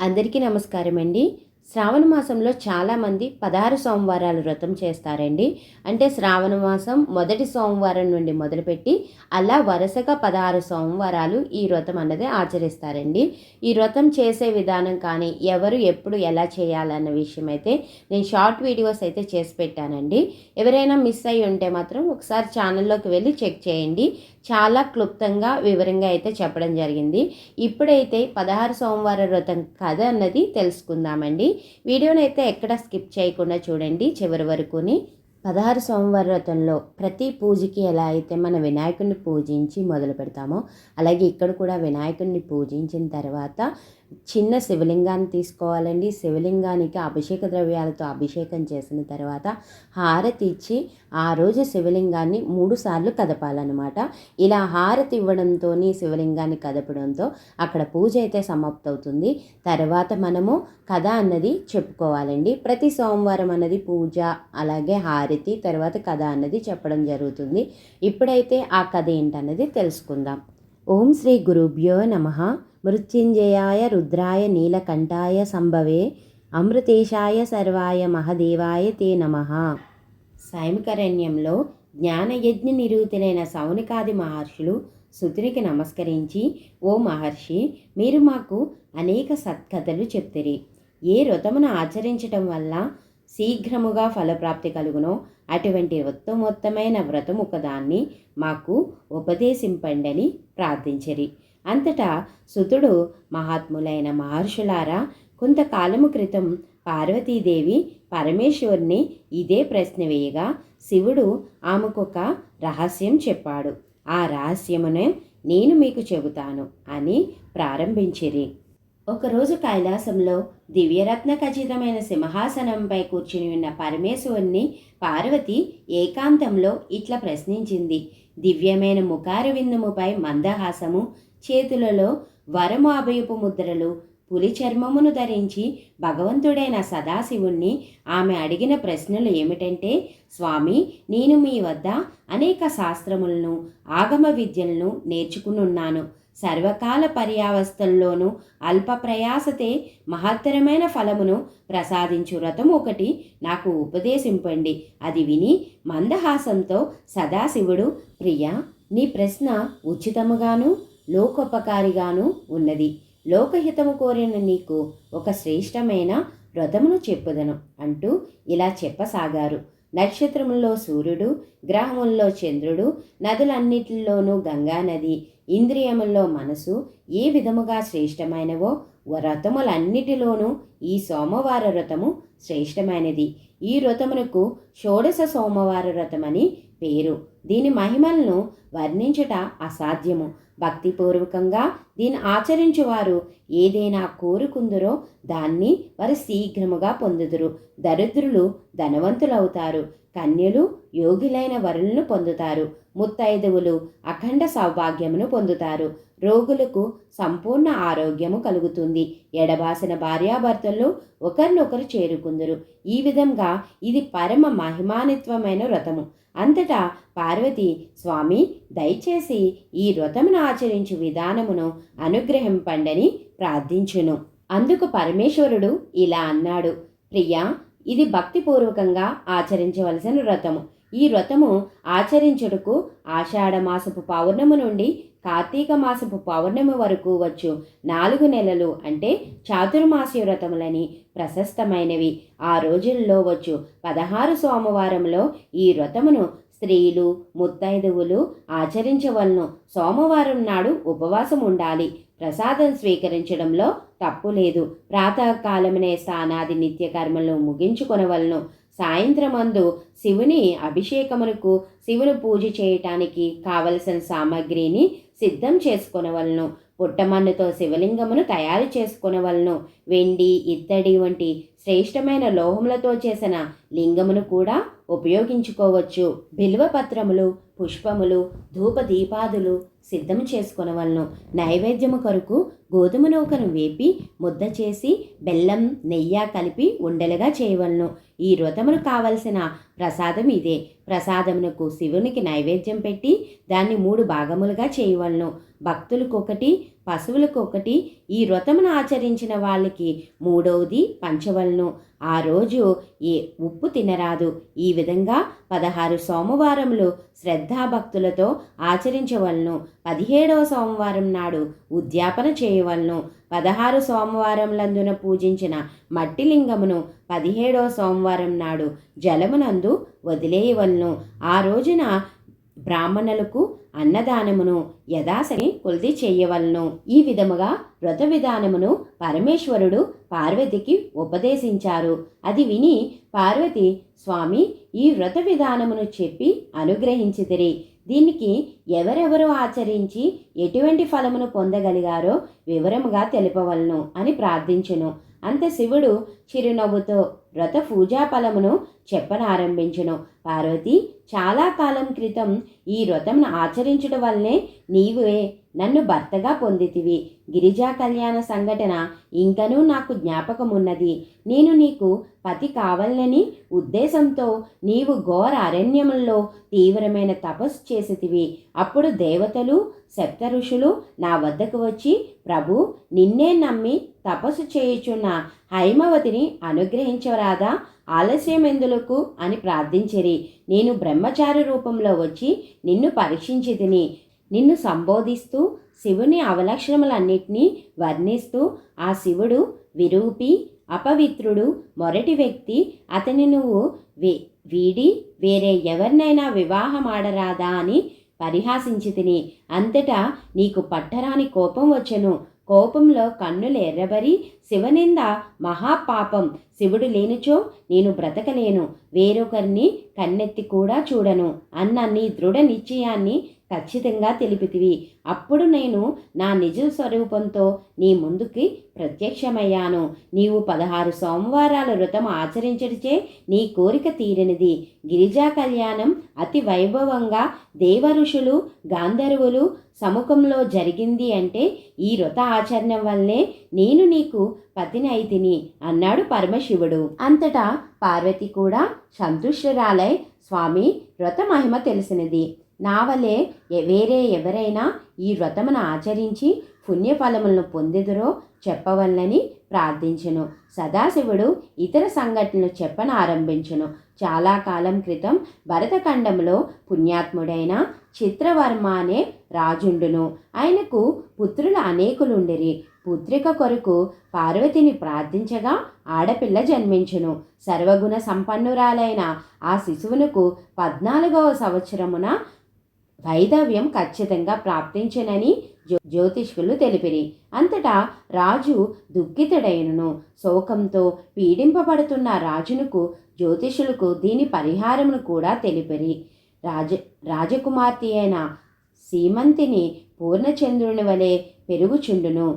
అందరికీ నమస్కారం అండి శ్రావణ మాసంలో చాలామంది పదహారు సోమవారాలు వ్రతం చేస్తారండి. అంటే శ్రావణ మాసం మొదటి సోమవారం నుండి మొదలుపెట్టి అలా వరుసగా పదహారు సోమవారాలు ఈ వ్రతం అన్నది ఆచరిస్తారండి. ఈ వ్రతం చేసే విధానం కానీ ఎవరు ఎప్పుడు ఎలా చేయాలన్న విషయం అయితే నేను షార్ట్ వీడియోస్ అయితే చేసి పెట్టానండి. ఎవరైనా మిస్ అయ్యి ఉంటే మాత్రం ఒకసారి ఛానల్లోకి వెళ్ళి చెక్ చేయండి. చాలా క్లుప్తంగా వివరంగా అయితే చెప్పడం జరిగింది. ఇప్పుడైతే పదహారు సోమవార వ్రతం కథ అన్నది తెలుసుకుందామండి. వీడియోని అయితే ఎక్కడ స్కిప్ చేయకుండా చూడండి. చివరి వరకుని పదహారు సోమవార వ్రతంలో ప్రతి పూజకి ఎలా అయితే మన వినాయకుడిని పూజించి మొదలు పెడతామో అలాగే ఇక్కడ కూడా వినాయకుడిని పూజించిన తర్వాత చిన్న శివలింగాన్ని తీసుకోవాలండి. శివలింగానికి అభిషేక ద్రవ్యాలతో అభిషేకం చేసిన తర్వాత హారతి ఇచ్చి ఆ రోజు శివలింగాన్ని మూడు సార్లు కదపాలన్నమాట. ఇలా హారతి ఇవ్వడంతో శివలింగాన్ని కదపడంతో అక్కడ పూజ అయితే సమాప్తవుతుంది. తర్వాత మనము కథ అన్నది చెప్పుకోవాలండి. ప్రతి సోమవారం అన్నది పూజ అలాగే హారతి తర్వాత కథ అన్నది చెప్పడం జరుగుతుంది. ఇప్పుడైతే ఆ కథ ఏంటన్నది తెలుసుకుందాం. ఓం శ్రీ గురుభ్యో నమ. మృత్యుంజయాయ రుద్రాయ నీలకంఠాయ సంభవే. అమృతేశాయ సర్వాయ మహదేవాయ తే నమ. సాయంకరణ్యంలో జ్ఞానయజ్ఞ నిరూతులైన సౌనికాది మహర్షులు సుతునికి నమస్కరించి ఓ మహర్షి మీరు మాకు అనేక సత్కథలు చెప్తిరి. ఏ వ్రతమును ఆచరించటం వల్ల శీఘ్రముగా ఫలప్రాప్తి కలుగునో అటువంటి ఉత్తమోత్తమైన వ్రతం ఒకదాన్ని మాకు ఉపదేశింపండని ప్రార్థించరి. అంతటా సుతుడు మహాత్ములైన మహర్షులారా కొంతకాలము క్రితం పార్వతీదేవి పరమేశ్వరుని ఇదే ప్రశ్న వేయగా శివుడు ఆమెకొక రహస్యం చెప్పాడు. ఆ రహస్యమునే నేను మీకు చెబుతాను అని ప్రారంభించిరి. ఒకరోజు కైలాసంలో దివ్యరత్న ఖచ్చితమైన సింహాసనంపై కూర్చుని ఉన్న పరమేశ్వరుణ్ణి పార్వతి ఏకాంతంలో ఇట్లా ప్రశ్నించింది. దివ్యమైన ముఖార విందుముపై మందహాసము చేతులలో వరము అభయపు ముద్రలు పులి చర్మమును ధరించి భగవంతుడైన సదాశివుణ్ణి ఆమె అడిగిన ప్రశ్నలు ఏమిటంటే స్వామి నేను మీ వద్ద అనేక శాస్త్రములను ఆగమ విద్యలను నేర్చుకునున్నాను. సర్వకాల పర్యావస్థల్లోనూ అల్ప ప్రయాసతే మహత్తరమైన ఫలమును ప్రసాదించు వ్రతం ఒకటి. నాకు ఉపదేశింపండి. అది విని మందహాసంతో సదాశివుడు ప్రియా నీ ప్రశ్న ఉచితముగాను లోకోపకారిగాను ఉన్నది. లోకహితము కోరిన నీకు ఒక శ్రేష్టమైన వ్రతమును చెప్పుదను అంటూ ఇలా చెప్పసాగారు. నక్షత్రముల్లో సూర్యుడు గ్రహముల్లో చంద్రుడు నదులన్నిటిలోనూ గంగా నది ఇంద్రియముల్లో మనసు ఏ విధముగా శ్రేష్టమైనవో వ్రతములన్నిటిలోనూ ఈ సోమవార వ్రతము శ్రేష్టమైనది. ఈ వ్రతమునకు షోడశ సోమవార వ్రతమని పేరు. దీని మహిమలను వర్ణించుట అసాధ్యము. భక్తిపూర్వకంగా దీన్ని ఆచరించువారు. ఏదైనా కోరుకుందరో దాన్ని వారు శీఘ్రముగా పొందుదురు. దరిద్రులు ధనవంతులవుతారు. కన్యలు యోగులైన వరులను పొందుతారు. ముత్తైదువులు అఖండ సౌభాగ్యమును పొందుతారు. రోగులకు సంపూర్ణ ఆరోగ్యము కలుగుతుంది. ఎడబాసిన భార్యాభర్తలు ఒకరినొకరు చేరుకుందరు. ఈ విధంగా ఇది పరమ మహిమానిత్వమైన వ్రతము. అంతటా పార్వతి స్వామి దయచేసి ఈ వ్రతమును ఆచరించు విధానమును అనుగ్రహింపండని ప్రార్థించును. అందుకు పరమేశ్వరుడు ఇలా అన్నాడు. ప్రియా ఇది భక్తిపూర్వకంగా ఆచరించవలసిన వ్రతము. ఈ వ్రతము ఆచరించుటకు ఆషాఢమాసపు పౌర్ణమి నుండి కార్తీక మాసపు పౌర్ణమి వరకు వచ్చు. నాలుగు నెలలు అంటే చాతుర్మాసి వ్రతములని ప్రశస్తమైనవి. ఆ రోజుల్లో వచ్చు. పదహారు సోమవారంలో ఈ వ్రతమును స్త్రీలు ముత్తైదువులు ఆచరించవలను. సోమవారం నాడు ఉపవాసం ఉండాలి. ప్రసాదం స్వీకరించడంలో తప్పు లేదు. ప్రాతకాలమునే స్నానాది నిత్యకర్మలు ముగించుకొనవలను. సాయంత్రమందు శివుని అభిషేకమునకు శివుని పూజ చేయటానికి కావలసిన సామాగ్రిని సిద్ధం చేసుకునవలను. పుట్టమన్నుతో శివలింగమును తయారు చేసుకునవలను. వెండి ఇత్తడి వంటి శ్రేష్టమైన లోహములతో చేసిన లింగమును కూడా ఉపయోగించుకోవచ్చు. బిల్వపత్రములు పుష్పములు ధూప దీపాదులు సిద్ధం చేసుకొనవలను. నైవేద్యము కొరకు గోధుమ నూకను వేపి ముద్ద చేసి బెల్లం నెయ్యి కలిపి ఉండలుగా చేయవలను. ఈ వ్రతమును కావలసిన ప్రసాదం ఇదే. ప్రసాదమునకు శివునికి నైవేద్యం పెట్టి దాన్ని మూడు భాగములుగా చేయవలను. భక్తులకొకటి పశువులకొకటి ఈ వ్రతమును ఆచరించిన వాళ్ళకి మూడవది పంచవలను. ఆ రోజు ఏ ఉప్పు తినరాదు. ఈ విధంగా పదహారు సోమవారములు శ్రద్ధాభక్తులతో ఆచరించవలను. పదిహేడవ సోమవారం నాడు ఉద్యాపన చేయవలను. పదహారు సోమవారములందున పూజించిన మట్టి లింగమును పదిహేడవ సోమవారం నాడు జలమునందు వదిలేయవలను. ఆ రోజున బ్రాహ్మణులకు అన్నదానమును యథాశని కొలిది చేయవలను. ఈ విధముగా వ్రత విధానమును పరమేశ్వరుడు పార్వతికి ఉపదేశించారు. అది విని పార్వతి స్వామి ఈ వ్రత విధానమును చెప్పి అనుగ్రహించితిరి. దీనికి ఎవరెవరు ఆచరించి ఎటువంటి ఫలమును పొందగలిగారో వివరముగా తెలుపవలను అని ప్రార్థించెను. అంత శివుడు చిరునవ్వుతో వ్రత పూజా ఫలమును చెప్పనారంభించను. పార్వతి చాలా కాలం క్రితం ఈ వ్రతమును ఆచరించడం వల్లనే నీవే నన్ను భర్తగా పొందితివి. గిరిజా కళ్యాణ సంఘటన ఇంకనూ నాకు జ్ఞాపకమున్నది. నేను నీకు పతి కావాలని ఉద్దేశంతో నీవు ఘోర అరణ్యముల్లో తీవ్రమైన తపస్సు చేసితివి. అప్పుడు దేవతలు సప్త ఋషులు నా వద్దకు వచ్చి ప్రభు నిన్నే నమ్మి తపస్సు చేయుచున్న హైమవతిని అనుగ్రహించరాదా ఆలస్యం ఎందులకు అని ప్రార్థించిరి. నేను బ్రహ్మచారి రూపంలో వచ్చి నిన్ను పరీక్షించి తిని నిన్ను సంబోధిస్తూ శివుని అవలక్షణములన్నిటినీ వర్ణిస్తూ ఆ శివుడు విరూపి అపవిత్రుడు మొరటి వ్యక్తి అతని నువ్వు వే వీడి వేరే ఎవరినైనా వివాహమాడరాదా అని పరిహాసించి తిని అంతటా నీకు పట్టరాని కోపం వచ్చెను. కోపంలో కన్నులు ఎర్రబరి శివనింద మహాపాపం. శివుడు లేనిచో నేను బ్రతకలేను. వేరొకరిని కన్నెత్తి కూడా చూడను. అన్న నీ దృఢ నిశ్చయాన్ని ఖచ్చితంగా తెలిపితివి. అప్పుడు నేను నా నిజ స్వరూపంతో నీ ముందుకి ప్రత్యక్షమయ్యాను. నీవు పదహారు సోమవారాల వ్రతం ఆచరించడిచే నీ కోరిక తీరినది. గిరిజా కళ్యాణం అతి వైభవంగా దేవ ఋషులు గాంధర్వులు సముఖంలో జరిగింది అంటే ఈ వ్రత ఆచరణ వల్లే నేను నీకు పతిని అయితిని అన్నాడు పరమశివుడు. అంతటా పార్వతి కూడా సంతుష్టురాలై స్వామి వ్రత మహిమ తెలిసినది. నా వలె వేరే ఎవరైనా ఈ వ్రతమును ఆచరించి పుణ్యఫలములను పొందెదురో చెప్పవల్లని ప్రార్థించును. సదాశివుడు ఇతర సంఘటనలు చెప్పన ఆరంభించును చాలా కాలం క్రితం భరతఖండంలో పుణ్యాత్ముడైన చిత్రవర్మ అనే రాజుండును. ఆయనకు పుత్రులు అనేకులుండిరి. పుత్రిక కొరకు పార్వతిని ప్రార్థించగా ఆడపిల్ల జన్మించును. సర్వగుణ సంపన్నురాలైన ఆ శిశువునకు పద్నాలుగవ సంవత్సరమున వైధవ్యం ఖచ్చితంగా ప్రాప్తించనని జ్యో జ్యోతిష్కులు తెలిపిరి. అంతటా రాజు దుఃఖితుడైనను. శోకంతో పీడింపబడుతున్న రాజునకు జ్యోతిషులకు దీని పరిహారమును కూడా తెలిపిరి. రాజ రాజకుమార్తె అయిన సీమంతిని పూర్ణచంద్రుని వలె పెరుగుచుండును.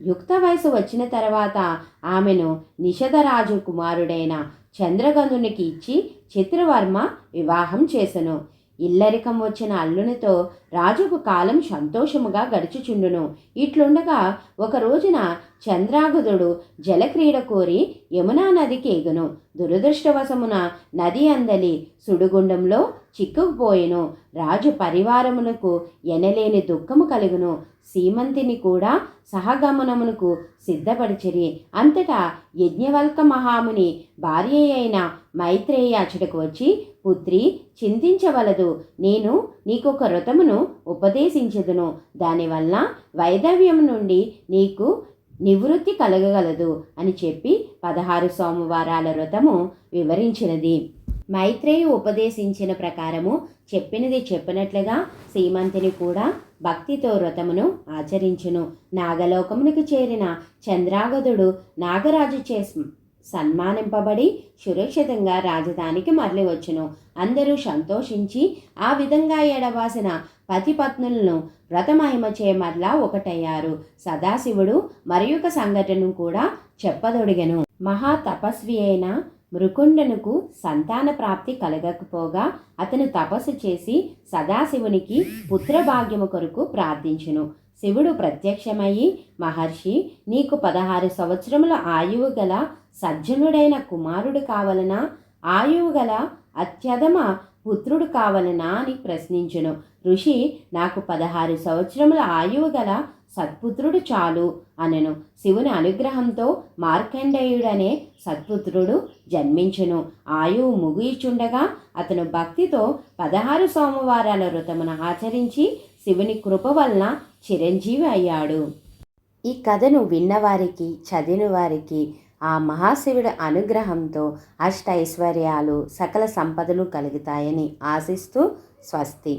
యుక్త వయసు వచ్చిన తర్వాత ఆమెను నిషధరాజు కుమారుడైన చంద్రగంధునికి ఇచ్చి చిత్రవర్మ వివాహం చేసెను. ఇల్లరికం వచ్చిన అల్లునితో రాజుకు కాలం సంతోషముగా గడుచుచుండును. ఇట్లుండగా ఒక రోజున చంద్రాగుదుడు జలక్రీడ కోరి యమునా నదికి ఎగును. దురదృష్టవశమున నది అందలి సుడిగుండంలో చిక్కుకుపోయెను. రాజు పరివారమునకు ఎనలేని దుఃఖము కలుగును. సీమంతిని కూడా సహగమనమునకు సిద్ధపరిచిరి అంతటా యజ్ఞవల్క మహాముని భార్య అయిన మైత్రేయాచుడకు వచ్చి పుత్రి చింతించవలదు. నేను నీకొక వ్రతమును ఉపదేశించదును. దానివల్ల వైదవ్యం నుండి నీకు నివృత్తి కలగగలదు అని చెప్పి పదహారు సోమవారాల వ్రతము వివరించినది. మైత్రేయి ఉపదేశించిన ప్రకారము చెప్పినది చెప్పినట్లుగా సీమంతిని కూడా భక్తితో వ్రతమును ఆచరించును. నాగలోకమునికి చేరిన చంద్రాగదుడు నాగరాజు చే సన్మానింపబడి సురక్షితంగా రాజధానికి మరలివచ్చును. అందరూ సంతోషించి ఆ విధంగా ఎడవాసిన పతిపత్నులను వ్రతమహిమచే మరలా ఒకటయ్యారు. సదాశివుడు మరియొక సంఘటన సంఘటనను కూడా చెప్పదొడిగెను. మహాతపస్వి అయిన మృకుండనుకు సంతాన ప్రాప్తి కలగకపోగా అతను తపస్సు చేసి సదాశివునికి పుత్రభాగ్యము కొరకు ప్రార్థించును. శివుడు ప్రత్యక్షమయ్యి మహర్షి నీకు పదహారు సంవత్సరముల ఆయువు గల సజ్జనుడైన కుమారుడు కావలనా? ఆయువు గల అత్యధమ పుత్రుడు కావలనా? అని ప్రశ్నించును. ఋషి నాకు పదహారు సంవత్సరముల ఆయువు గల సత్పుత్రుడు చాలు అనెను. శివుని అనుగ్రహంతో మార్కండేయుడనే సత్పుత్రుడు జన్మించును. ఆయువు ముగియుచుండగా అతను భక్తితో పదహారు సోమవారాల వ్రతమును ఆచరించి శివుని కృప వలన చిరంజీవి అయ్యాడు. ఈ కథను విన్నవారికి చదివిన వారికి ఆ మహాశివుడి అనుగ్రహంతో అష్టైశ్వర్యాలు సకల సంపదలు కలుగుతాయని ఆశిస్తూ స్వస్తి.